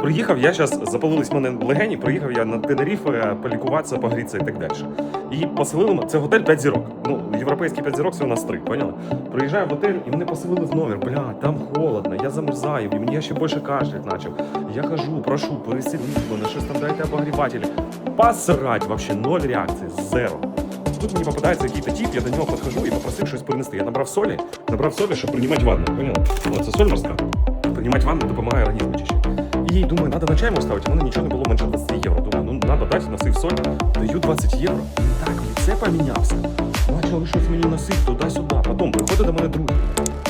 приїхав я зараз, запалились мене легені, приїхав я на Тенеріфе полікуватися, погрітися і так далі. І поселили. Це готель 5 зірок. Ну, європейський 5 зірок це у нас 3, поняли? Приїжджаю в готель і мене поселили в номер. Бля, там холодно, я замерзаю, і мені ще більше кашлять почав. Я хожу, прошу, переселіть мене, щось там дайте обогрівателі. Посрать, вообще ноль реакції, зеро. Тут мені попадається якийсь тип, я до нього підхожу і попросив щось принести. Я набрав солі, набрав солі, щоб приймати ванну. Поняли? Ну, це соль морська. Приймати ванну допомагає організму чище. І думаю, треба на чай йому ставити, у мене нічого не було менше 20 євро. Думаю, ну треба дати, носив соль, даю 20 євро. Він так в лице помінявся. Почали щось мені носити туди-сюди. Потім приходить до мене друг.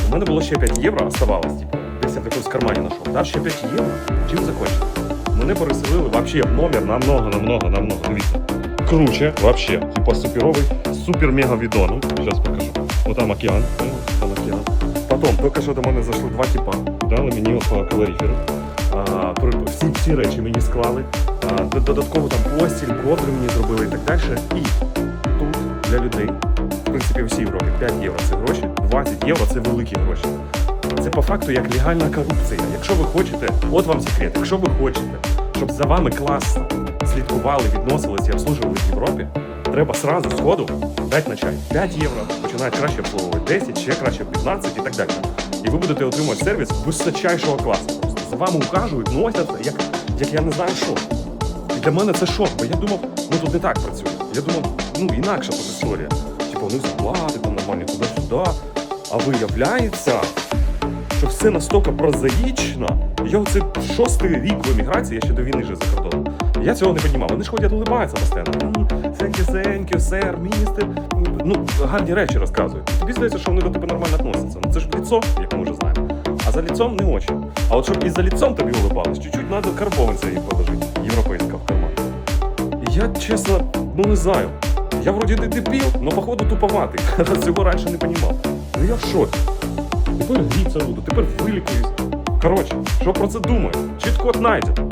У мене було ще 5 євро, оставалось, типу. Десь я в якомусь кармані знайшов. Дав ще 5 євро. Чим закончив? Мене переселили вообще в номер намного, намного, намного. Дивіться. Круче, вообще. Типа суперовий, супер-мега відону. Зараз покажу. Вот там океан. Потім, тільки що до мене зайшли два типа. Дали мені по калориферу. Всі, всі речі мені склали. Додатково там постіль, ковдри мені зробили і так далі. І тут для людей, в принципі, всій Європі 5 євро це гроші, 20 євро це великі гроші. Це по факту як легальна корупція. Якщо ви хочете, от вам секрет, якщо ви хочете, щоб за вами класно слідкували, відносилися і обслужували в Європі, треба сразу сходу дати на чай 5 євро, починають краще обслуговувати 10, ще краще 15 і так далі. І ви будете отримувати сервіс височайшого класу. Вами ухажують, носяться, як, як я не знаю що. І для мене це шок, бо я думав, ну тут не так працює. Я думав, ну інакша тут історія. Типу, вони зарплати там нормальні туди-сюди. А виявляється, що все настільки прозаїчно. Я оце шостий рік в еміграції, я ще до війни жив за кордоном. Я цього не розумів. Вони ж ходять, улибаються постійно. Thank you, сер, міністр. Ну, гарні речі розказують. Тобі здається, що вони до тебе нормально відносяться. Ну це ж лицо, як ми вже знаємо. А за лицом не очі. А от щоб і за лицом тобі улибались, чуть-чуть треба карбованця їй положити, європейська в карман. Я чесно, ну не знаю. Я вроді не дебіл, але походу туповатий. Цього раніше не розумів. Ну я в шоці. Тепер гріться буду, тепер вилікуюсь. Коротше, що про це думаю? Чітко знайдете.